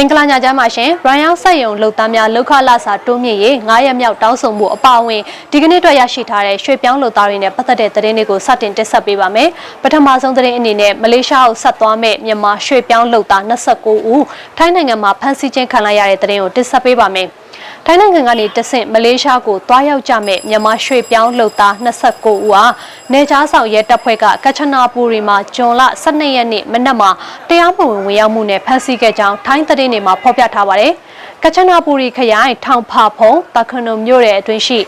မင်္ဂလာညချမ်းပါရှင်။ရိုင်းအောင်ဆက်ယုံလုံသားများလောက်ခလာစာတိုးမြင့်ရေး9ရက်မြောက်တောင်းဆိုမှုအပါအဝင်ဒီကနေ့အတွက်ရရှိထားတဲ့ရွှေပြောင်းလုံသားတွေနဲ့ပတ်သက်တဲ့သတင်းတွေကိုစတင်တင်ဆက်ပေးပါမယ်။ပထမဆုံးသတင်းအနေနဲ့မလေးရှားကိုဆက်သွားမဲ့မြန်မာရွှေပြောင်းလုံသား29ဦးထိုင်းနိုင်ငံမှာဖမ်းဆီးခြင်းခံလိုက်ရတဲ့သတင်းကိုတင်ဆက်ပေးပါမယ်။ ထိုင်းနိုင်ငံကနေတဆင့်မလေးရှားကိုတွားရောက်ကြမဲ့မြန်မာရွှေပြောင်းလှုပ်သား29ဦးဟာနေကြားဆောင်ရဲတပ်ဖွဲ့ကကချနာပူရီမှာဂျွန်လ12ရက်နေ့မနက်မှာတရားမဝင်ဝင်ရောက်မှုနဲ့ဖမ်းဆီးခဲ့ကြောင်းထိုင်းသတင်းတွေမှာဖော်ပြထားပါတယ်။ကချနာပူရီခရိုင်ထောင်ဖာဖုံတခနုံမြို့ရဲ့အတွင်းရှိ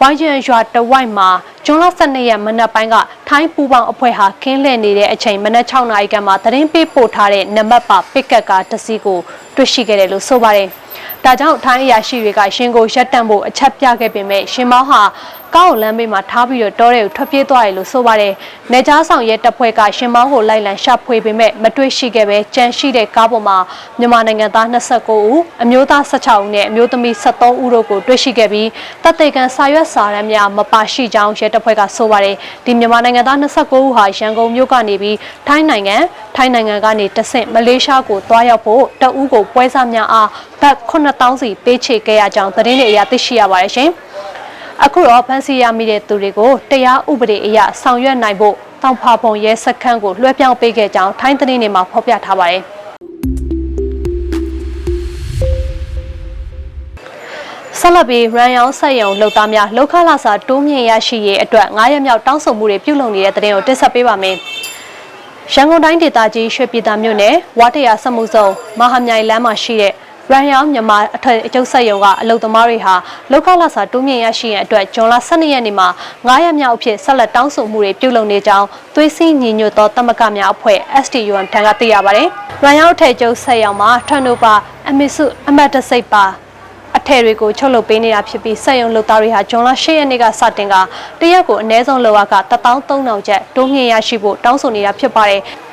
ဝိုင်းကျန်ရွာတဝိုက်မှာဂျွန်လ12ရက်မနက်ပိုင်းကထိုင်းပူပေါင်းအဖွဲ့ဟာခင်းလှည့်နေတဲ့အချိန်မနက်6နာရီကမှသတင်းပေးပို့ထားတဲ့နံပါတ်ပါပစ်ကတ်ကားတစ်စီးကိုတွေ့ရှိခဲ့တယ်လို့ဆိုပါတယ်။ ဒါကြောင့်ထိုင်းအရာရှိတွေကရှင်ကိုရက်တန့်ဖို့အချက်ပြခဲ့ပေမဲ့ရှင်မောင်းဟာကောက်လမ်းဘေးမှာထားပြီးတော့တောထဲကိုထွက်ပြေးသွားတယ်လို့ဆိုပါတယ်။နေကြားဆောင်ရဲတပ်ဖွဲ့ကရှင်မောင်းကိုလိုက်လံရှာဖွေပေမဲ့မတွေ့ရှိခဲ့ပဲကြန့်ရှိတဲ့ကားပေါ်မှာမြန်မာနိုင်ငံသား29ဦးအမျိုးသား16ဦးနဲ့အမျိုးသမီး73ဦးတို့ကိုတွေ့ရှိခဲ့ပြီးတပ်တေကန်စာရွက်စာတမ်းများမပါရှိကြောင်းရဲတပ်ဖွဲ့ကဆိုပါတယ်။ဒီမြန်မာနိုင်ငံသား29ဦးဟာရန်ကုန်မြို့ကနေပြီးထိုင်းနိုင်ငံထိုင်းနိုင်ငံကနေတဆင့်မလေးရှားကိုတွားရောက်ဖို့တအူးကိုပွဲစားများအားဘတ်9000စီပေးချေခဲ့ရကြောင်းသတင်းတွေအရသိရှိရပါတယ်ရှင်။ အခုတော့ဖန်စီရမိတဲ့သူတွေကိုတရားဥပဒေအရဆောင်ရွက်နိုင်ဖို့တောင်ဖာပုံရဲစခန်းကိုလွှဲပြောင်းပေးခဲ့ကြောင်းထိုင်းသတင်းတွေမှာဖော်ပြထားပါတယ်။ဆက်လက်ပြီးရန်ရောင်းဆက်ယုံလှုပ်သားများလောက်ခလာစာတိုးမြင့်ရရှိရေးအတွက်9ရက်မြောက်တောင်းဆိုမှုတွေပြုလုပ်နေတဲ့တဲ့တင်ကိုတင်ဆက်ပေးပါမယ်။ရန်ကုန်တိုင်းဒေသကြီးရွှေပြည်သာမြို့နယ်ဝါတရာစမှုစုံမဟာမြိုင်လမ်းမှာရှိတဲ့ ရန်ရောင်းမြန်မာအထက်အကျုပ်ဆက်ယုံကအလုံသမားတွေဟာလောက်ခလာစာတိုးမြင့်ရရှိရန်အတွက်ဂျွန်လ12ရက်နေ့မှာ9ရက်မြောက်အဖြစ်ဆက်လက်တောင်းဆိုမှုတွေပြုလုပ်နေကြောင်းသွေးစည်းညီညွတ်သောတမကများအဖွဲ့ STUM ထံကသိရပါတယ်။ရန်ရောင်းအထက်အကျုပ်ဆက်ယုံမှာထန်နိုပါအမစ်စုအမတ်တစိတ်ပါအထည်တွေကိုချုပ်လုပ်ပေးနေတာဖြစ်ပြီးစက်ရုံလုပ်သားတွေဟာဂျွန်လ10ရက်နေ့ကစတင်ကတရက်ကိုအနည်းဆုံးလောက်က13000ကျပ်တိုးမြင့်ရရှိဖို့တောင်းဆိုနေတာဖြစ်ပါတယ်။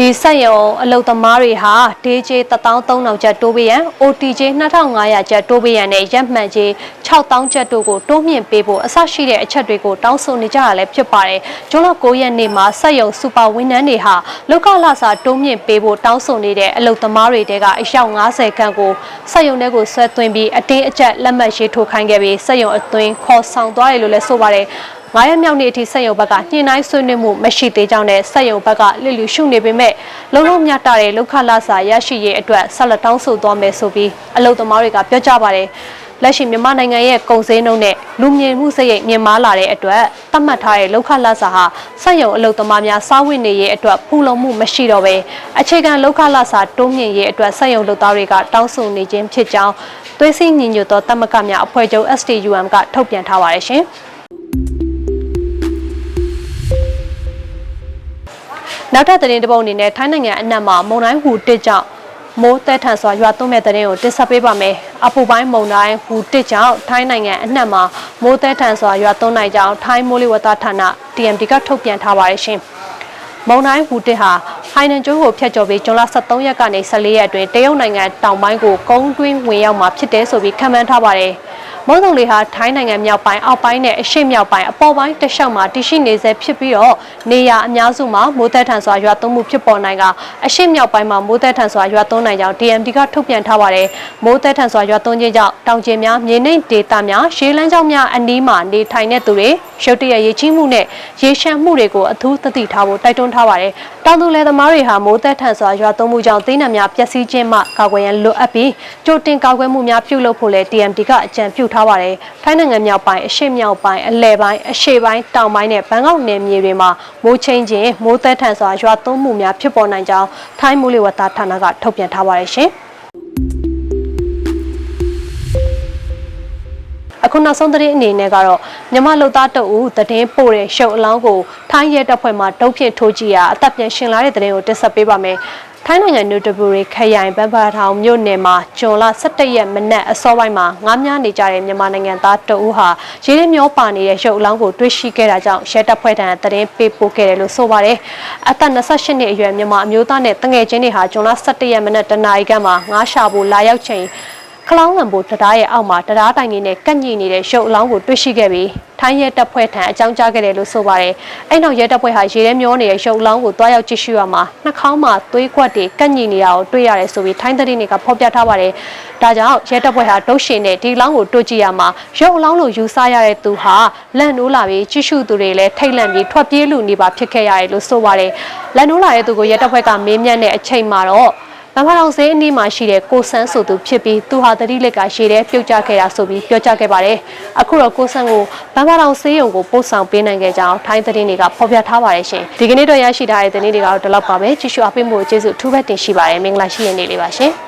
ဒီစက်ရုံအလုပ်သမားတွေဟာ DJ 13000ကျပ်တိုးပေးရန် OTJ 2500ကျပ်တိုးပေးရန်နဲ့ရက်မှန်ကြီး6000ကျပ်တို့ကိုတိုးမြင့်ပေးဖို့အဆရှိတဲ့အချက်တွေကိုတောင်းဆိုနေကြရလဲဖြစ်ပါတယ်။ဂျွန်လ9ရက်နေ့မှာစက်ရုံစူပါဝန်ထမ်းတွေဟာလောကလစာတိုးမြင့်ပေးဖို့တောင်းဆိုနေတဲ့အလုပ်သမားတွေတဲကအယောက်90ခန့်ကိုစက်ရုံတွေကိုဆွဲသွင်းပြီးအတင်းအကျပ်လက်မှတ်ရေးထိုးခိုင်းခဲ့ပြီးစက်ရုံအသွင်းခေါ်ဆောင်သွားတယ်လို့လည်းဆိုပါတယ်။ 9ရက်မြောက်နေ့အထိစက်ရုံဘက်ကညှိနှိုင်းဆွေးနွေးမှုမရှိသေးကြောင်းနဲ့စက်ရုံဘက်ကလစ်လျူရှုနေပေမဲ့လုံလုံမြတ်တာတဲ့လောက်ခလာစာရရှိရေးအတွက်ဆက်လက်တောင်းဆိုသွားမယ်ဆိုပြီးအလုပ်သမားတွေကပြောကြပါတယ်လက်ရှိမြန်မာနိုင်ငံရဲ့ကုန်စည်နှုန်းနဲ့လူမြင်မှုစရိတ်မြင့်မားလာတဲ့အတွက်သတ်မှတ်ထားတဲ့လောက်ခလစာဟာစက်ရုံအလုပ်သမားများစားဝတ်နေရေးအတွက်ဖူလုံမှုမရှိတော့ဘဲအခြေခံလောက်ခလစာတိုးမြင့်ရေးအတွက်စက်ရုံလုပ်သားတွေကတောင်းဆိုနေခြင်းဖြစ်ကြောင်းသွေးစည်းညီညွတ်သောတမကများအဖွဲ့ချုပ် STUM ကထုတ်ပြန်ထားပါတယ်ရှင်။ နောက်ထပ်သတင်းတစ်ပုဒ်အနေနဲ့ထိုင်းနိုင်ငံအနှံ့မှာမုန်တိုင်းဟူတစ်ကြောင့်မိုးသက်ထန်စွာရွာသွန်းမဲ့တဲ့ကိုတင်ဆက်ပေးပါမယ်။အပူပိုင်းမုန်တိုင်းဟူတစ်ကြောင့်ထိုင်းနိုင်ငံအနှံ့မှာမိုးသက်ထန်စွာရွာသွန်းနိုင်ကြောင်းထိုင်းမိုးလေဝသဌာန TMD ကထုတ်ပြန်ထားပါတယ်ရှင်။ မုန်တိုင်းဟူတစ်ဟာဟိုင်နန်ကျိုးကိုဖျက်ကျော်ပြီးဇွန်လ23ရက်ကနေ14ရက်အတွင်းတရုတ်နိုင်ငံတောင်ပိုင်းကိုကုန်းတွင်းဝင်ရောက်မှာဖြစ်တယ်ဆိုပြီးခန့်မှန်းထားပါတယ်။မုံတုံလေးဟာထိုင်းနိုင်ငံမြောက်ပိုင်းအောက်ပိုင်းနဲ့အရှေ့မြောက်ပိုင်းအပေါ်ပိုင်းတလျှောက်မှာတရှိနေဆဲဖြစ်ပြီးတော့နေရအများစုမှာမိုးသက်ထန်စွာရွာသွန်းမှုဖြစ်ပေါ်နိုင်ကအရှေ့မြောက်ပိုင်းမှာမိုးသက်ထန်စွာရွာသွန်းနိုင်ကြောင်း DMD ကထုတ်ပြန်ထားပါတယ်။မိုးသက်ထန်စွာရွာသွန်းခြင်းကြောင့်တောင်ကျများမြေနိမ့်ဒေသများရှေးလန်းကြောင်းများအနီးမှာနေထိုင်တဲ့သူတွေရုတ်တရက်ရေကြီးမှုနဲ့ရေရှမ်းမှုတွေကိုအထူးသတိထားဖို့တိုက်တွန်းထားပါတယ်။တောင်သူလယ်သမားတွေဟာမိုးသက်ထန်စွာရွာသွန်းမှုကြောင့်သိန်းနှံများပျက်စီးခြင်းမှကာကွယ်ရန်လိုအပ်ပြီးကြိုတင်ကာကွယ်မှုများပြုလုပ်ဖို့လည်း TMD ကအကြံပြုထားပါတယ်။ထိုင်းနိုင်ငံမြောက်ပိုင်းအရှေ့မြောက်ပိုင်းအလယ်ပိုင်းအရှေ့ပိုင်းတောင်ပိုင်းနဲ့ဘန်ကောက်နယ်မြေတွေမှာမိုးချင်းခြင်းမိုးသက်ထန်စွာရွာသွန်းမှုများဖြစ်ပေါ်နိုင်ကြောင်းထိုင်းမိုးလေဝသဌာနကထုတ်ပြန်ထားပါတယ်ရှင်။ အခုနောက်ဆုံးသတင်းအနေနဲ့ကတော့မြမလုံသားတအူသတင်းပို့တဲ့ရှုပ်အလောင်းကိုထိုင်းရဲတပ်ဖွဲ့မှတုံးဖြင့်ထိုးကြည့်ရာအသက်ပြန်ရှင်လာတဲ့သတင်းကိုတင်ဆက်ပေးပါမယ်။ထိုင်းနိုင်ငံနူတဘူရီခရိုင်ဘန်ဖာထောင်မြို့နယ်မှာဂျွန်လ17ရက်မနက်အစောပိုင်းမှာငားမြားနေကြတဲ့မြန်မာနိုင်ငံသားတအူးဟာရေထဲမျောပါနေတဲ့ရုပ်အလောင်းကိုတွေ့ရှိခဲ့တာကြောင့်ရဲတပ်ဖွဲ့ထံသတင်းပေးပို့ခဲ့တယ်လို့ဆိုပါတယ်။အသက်28နှစ်အရွယ်မြန်မာအမျိုးသားနဲ့တငယ်ချင်းတွေဟာဂျွန်လ17ရက်မနက်တနာရီခန့်မှာငားရှာဖို့လာရောက်ချိန် ခလောင်းလံပိုတရားရဲ့အောက်မှာတရားတိုင်နေနဲ့ကန့်ညိနေတဲ့ရုပ်အလောင်းကိုတွေ့ရှိခဲ့ပြီးထိုင်းရဲတပ်ဖွဲ့ထံအကြောင်းကြားခဲ့တယ်လို့ဆိုပါတယ်။အဲ့နောက်ရဲတပ်ဖွဲ့ဟာရေထဲမျောနေတဲ့ရုပ်အလောင်းကိုတွားရောက်ကြည့်ရှုရမှာနှာခေါင်းမှာသွေးကွက်တွေကန့်ညိနေတာကိုတွေ့ရတယ်ဆိုပြီးထိုင်းသတင်းတွေကဖော်ပြထားပါတယ်။ဒါကြောင့်ရဲတပ်ဖွဲ့ဟာဒုတ်ရှင်နဲ့ဒီအလောင်းကိုတွေ့ကြည့်ရမှာရုပ်အလောင်းလို့ယူဆရတဲ့သူဟာလန့်နိုးလာပြီးကြည့်ရှုသူတွေလည်းထိတ်လန့်ပြီးထွက်ပြေးလူနေပါဖြစ်ခဲ့ရတယ်လို့ဆိုပါတယ်။လန့်နိုးလာတဲ့သူကိုရဲတပ်ဖွဲ့ကမေးမြန်းတဲ့အချိန်မှာတော့ ဗမာတော်စင်းအနီးမှာရှိတဲ့ကိုဆန်းဆိုသူဖြစ်ပြီးသူဟာတတိလက်ကရှည်တဲ့ပြုတ်ကျခဲ့တာဆိုပြီးပြောကြားခဲ့ပါတယ်။အခုတော့ကိုဆန်းကိုဗမာတော်စေးရုံကိုပို့ဆောင်ပေးနိုင်ခဲ့ကြောင်းထိုင်းသတင်းတွေကဖော်ပြထားပါတယ်ရှင်။ဒီကနေ့တော့ရရှိထားတဲ့သတင်းတွေကတော့ဒီလောက်ပါပဲ။ကြည့်ရှုအားပေးမှုကျေးဇူးအထူးပဲတင်ရှိပါတယ်။မင်္ဂလာရှိတဲ့နေ့လေးပါရှင်။